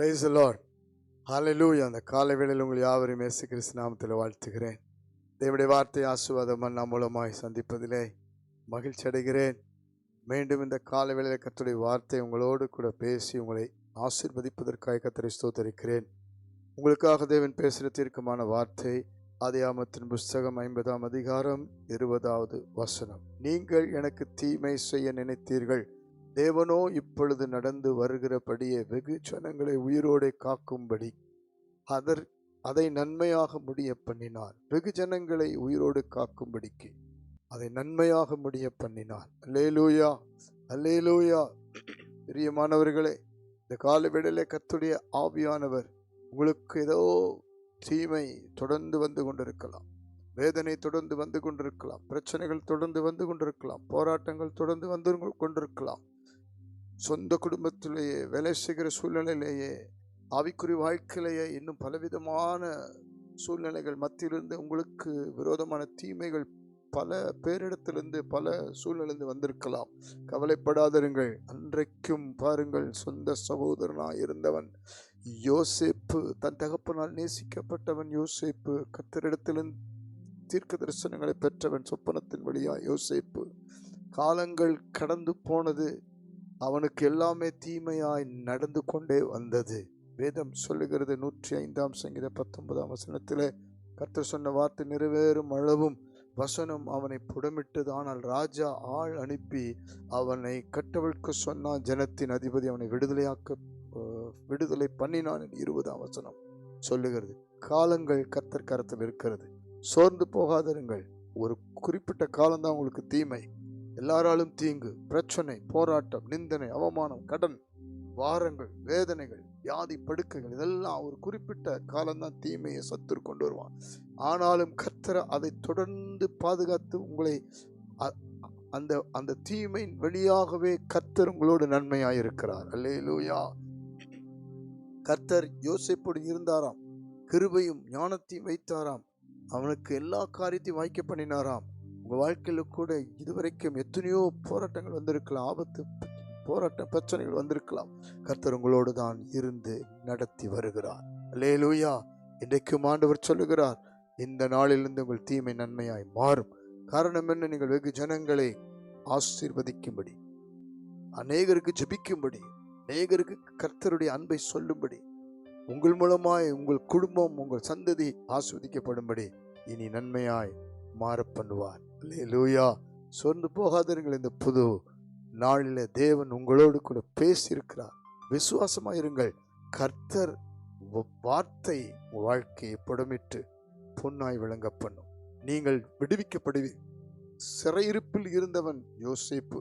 Price Lord ஹalleluya அந்த காலை வேளையில் உங்கள் யாவரையும் இயேசு கிறிஸ்து நாமத்தில் வாழ்த்துகிறேன். தேவடைய வார்த்தை ஆசுவாதம் அண்ணா மூலமாய் சந்திப்பதிலே மகிழ்ச்சி அடைகிறேன். மீண்டும் இந்த காலை வேளையில் கத்துடைய வார்த்தை உங்களோடு கூட பேசி உங்களை ஆசிர்வதிப்பதற்காக கத்தரை ஸ்தோத்தரிக்கிறேன். உங்களுக்காக தேவன் பேசுகிற தீர்க்கமான வார்த்தை ஆதியாமத்தின் புஸ்தகம் ஐம்பதாம் அதிகாரம் இருபதாவது வசனம். நீங்கள் எனக்கு தீமை செய்ய நினைத்தீர்கள். தேவனோ இப்பொழுது நடந்து வருகிறபடியே வெகு ஜனங்களை உயிரோடே காக்கும்படி அதர் அதை நன்மையாக முடிய பண்ணினார். வெகு ஜனங்களை உயிரோடு காக்கும்படிக்கு அதை நன்மையாக முடிய பண்ணினார். அல்லேலூயா அல்லேலூயா. பிரியமானவர்களே இந்த காலவேளையிலே கத்துடைய ஆவியானவர் உங்களுக்கு ஏதோ தீமை தொடர்ந்து வந்து கொண்டிருக்கலாம். வேதனை தொடர்ந்து வந்து கொண்டிருக்கலாம். பிரச்சனைகள் தொடர்ந்து வந்து கொண்டிருக்கலாம். போராட்டங்கள் தொடர்ந்து வந்து கொண்டிருக்கலாம். சொந்த குடும்பத்திலேயே வேலை செய்கிற சூழ்நிலையிலேயே ஆவிக்குறி வாழ்க்கையிலேயே இன்னும் பலவிதமான சூழ்நிலைகள் மத்தியிலிருந்து உங்களுக்கு விரோதமான தீமைகள் பல பேரிடத்திலிருந்து பல சூழ்நிலிருந்து வந்திருக்கலாம். கவலைப்படாதிருங்கள். அன்றைக்கும் பாருங்கள் சொந்த சகோதரனாக இருந்தவன். யோசேப்பு தன் தகப்பனால் நேசிக்கப்பட்டவன் யோசேப்பு கத்தரிடத்திலிருந்து தீர்க்க தரிசனங்களை பெற்றவன் சொப்பனத்தின் வழியா யோசேப்பு. காலங்கள் கடந்து போனது அவனுக்கு எல்லாமே தீமையாய் நடந்து கொண்டே வந்தது. வேதம் சொல்லுகிறது நூற்றி ஐந்தாம் சங்கீத பத்தொன்பதாம் வசனத்தில் கர்த்தர் சொன்ன வார்த்தை நிறைவேறும் அளவும் வசனம் அவனை புடமிட்டது. ஆனால் ராஜா ஆள் அனுப்பி அவனை கட்டவிழ்க்க சொன்னான். ஜனத்தின் அதிபதி அவனை விடுதலையாக்க விடுதலை பண்ணினான் இருபதாம் வசனம் சொல்லுகிறது. காலங்கள் கர்த்தர் கரத்தில் இருக்கிறது. சோர்ந்து போகாதருங்கள். ஒரு குறிப்பிட்ட காலம்தான் உங்களுக்கு தீமை. எல்லாராலும் தீங்கு பிரச்சனை போராட்டம் நிந்தனை அவமானம் கடன் வாரங்கள் வேதனைகள் வியாதி படுக்கைகள் இதெல்லாம் ஒரு குறிப்பிட்ட காலம்தான் தீமையை சத்துரு கொண்டு வருவான். ஆனாலும் கர்த்தர் அதை தொடர்ந்து பாதுகாத்து உங்களை அ- அந்த அந்த தீமையின் வழியாகவே கர்த்தர் உங்களோடு நன்மையாக இருக்கிறார் அல்லேலூயா. கர்த்தர் யோசிப்போடு இருந்தாராம். கிருபையும் ஞானத்தையும் வைத்தாராம். அவனுக்கு எல்லா காரியத்தையும் வாய்க்க பண்ணினாராம். உங்கள் வாழ்க்கையில் கூட இதுவரைக்கும் எத்தனையோ போராட்டங்கள் வந்திருக்கலாம். ஆபத்து போராட்ட பிரச்சனைகள் வந்திருக்கலாம். கர்த்தர் உங்களோடு தான் இருந்து நடத்தி வருகிறார். அல்லேலூயா. இன்றைக்கும் ஆண்டவர் சொல்லுகிறார் இந்த நாளிலிருந்து உங்கள் தீமை நன்மையாய் மாறும். காரணம் என்ன? நீங்கள் வெகு ஜனங்களை ஆசீர்வதிக்கும்படி அநேகருக்கு ஜபிக்கும்படி அநேகருக்கு கர்த்தருடைய அன்பை சொல்லும்படி உங்கள் மூலமாய் உங்கள் குடும்பம் உங்கள் சந்ததி ஆஸ்வதிக்கப்படும்படி இனி நன்மையாய் மாற பண்ணுவார். லூயா சொர்ந்து போகாதீர்கள் இந்த புது நாளில் தேவன் உங்களோடு கூட பேசியிருக்கிறார். விசுவாசமாக இருங்கள். கர்த்தர் வார்த்தை வாழ்க்கையை புடமிட்டு பொன்னாய் விளங்க பண்ணும் நீங்கள் விடுவிக்கப்படுவீர் சிறையிருப்பில் இருந்தவன் யோசிப்பு.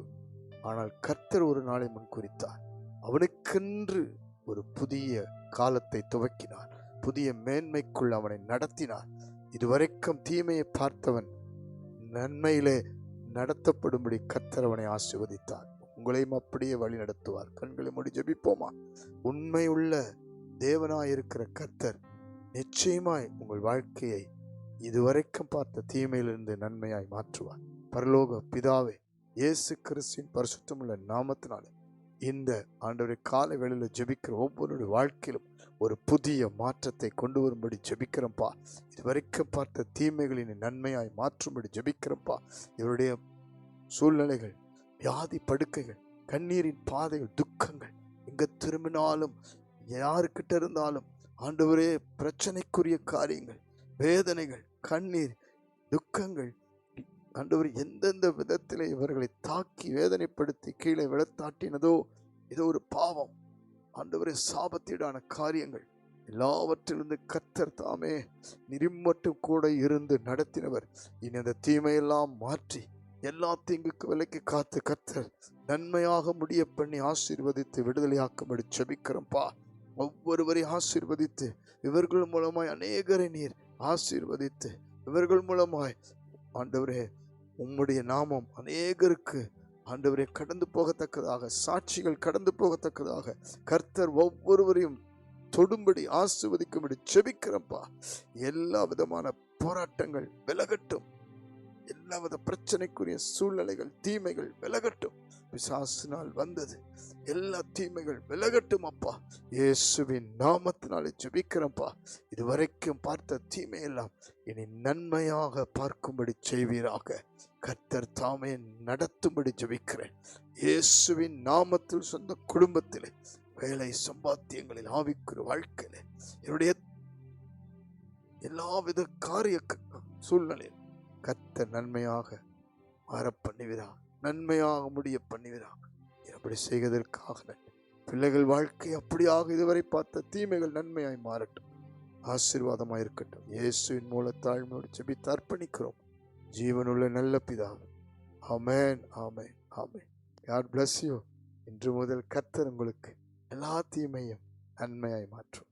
ஆனால் கர்த்தர் ஒரு நாளை முன் குறித்தார். அவனுக்கென்று ஒரு புதிய காலத்தை துவக்கினார். புதிய மேன்மைக்குள் அவனை நடத்தினார். இதுவரைக்கும் தீமையை பார்த்தவன் நன்மையிலே நடத்தப்படும்படி கத்தரவனை ஆசிர்வதித்தார். உங்களையும் அப்படியே வழி நடத்துவார். கண்களை மூடி ஜெபிப்போமா? உண்மையுள்ள தேவனாயிருக்கிற கர்த்தர் நிச்சயமாய் உங்கள் வாழ்க்கையை இதுவரைக்கும் பார்த்த தீமையிலிருந்து நன்மையாய் மாற்றுவார். பரலோக பிதாவே இயேசு கிறிஸ்துவின் பரிசுத்தமுள்ள நாமத்தினாலே இந்த ஆண்டவரை காலை வேளையில் ஜெபிக்கிற ஒவ்வொருடைய வாழ்க்கையிலும் ஒரு புதிய மாற்றத்தை கொண்டு வரும்படி ஜெபிக்கிறோம்ப்பா. இதுவரைக்கும் பார்த்த தீமைகளின் நன்மையாய் மாற்றும்படி ஜெபிக்கிறப்பா இவருடைய சூழ்நிலைகள் வியாதி படுக்கைகள் கண்ணீரின் பாதைகள் துக்கங்கள் எங்கே திரும்பினாலும் யாருக்கிட்ட இருந்தாலும் ஆண்டவரே பிரச்சனைக்குரிய காரியங்கள் வேதனைகள் கண்ணீர் துக்கங்கள் ஆண்டவர் எந்தெந்த விதத்தில் இவர்களை தாக்கி வேதனைப்படுத்தி கீழே விழத்தாட்டினதோ ஏதோ ஒரு பாவம். ஆண்டவரை சாபத்தீடான காரியங்கள். எல்லாவற்றிலிருந்து கத்தர் தாமே நிரிமட்டு கூட இருந்து நடத்தினவர். இனி அந்த தீமையெல்லாம் மாற்றி எல்லா தீங்குக்கு விலைக்கு காத்து கத்தர் நன்மையாக முடிய பண்ணி ஆசீர்வதித்து விடுதலையாக்கும்படி செபிக்கிறோம்ப்பா ஒவ்வொருவரையும் ஆசீர்வதித்து இவர்கள் மூலமாய் அநேகரை நீர் ஆசீர்வதித்து இவர்கள் மூலமாய் ஆண்டவரே உம்முடைய நாமம் அநேகருக்கு ஆண்டவரே கடந்து போகத்தக்கதாக சாட்சிகள் கடந்து போகத்தக்கதாக கர்த்தர் ஒவ்வொருவரையும் தொடும்படி ஆசிர்வதிக்கும்படி செபிக்கிறப்பா. எல்லா விதமான போராட்டங்கள் விலகட்டும். எல்லா வித பிரச்சனைக்குரிய சூழ்நிலைகள் தீமைகள் விலகட்டும். பிசாசினால் வந்தது. எல்லா தீமைகள் விலகட்டும் அப்பா. இயேசுவின் நாமத்தினாலே ஜெபிக்கிறப்பா இதுவரைக்கும் பார்த்த தீமையெல்லாம் இனி நன்மையாக பார்க்கும்படி செய்வீராக. கர்த்தர் தாமே நடத்தும்படி ஜெபிக்கிறேன். இயேசுவின் நாமத்தில் சொந்த குடும்பத்திலே வேலை சம்பாத்தியங்களில் ஆவிக்குரிய வாழ்க்கையில் என்னுடைய எல்லாவித காரிய சூழ்நிலையில் கர்த்தர் நன்மையாக மாற பண்ணுவீராக நன்மையாக முடிய பண்ணுவீராக அப்படி செய்வதற்காக பிள்ளைகள் வாழ்க்கை அப்படியாக இதுவரை பார்த்த தீமைகள் நன்மையாய் மாறட்டும். ஆசீர்வாதமாய் இருக்கட்டும். இயேசுவின் மூல தாழ்மையோடு செபித்து அர்ப்பணிக்கிறோம். ஜீவனுள்ள நல்ல பிதாவே. ஆமேன் ஆமென் ஆமென். காட் பிளஸ் யூ இன்று முதல் கர்த்தர் உங்களுக்கு எல்லா தீமையும் நன்மையாய் மாற்றும்.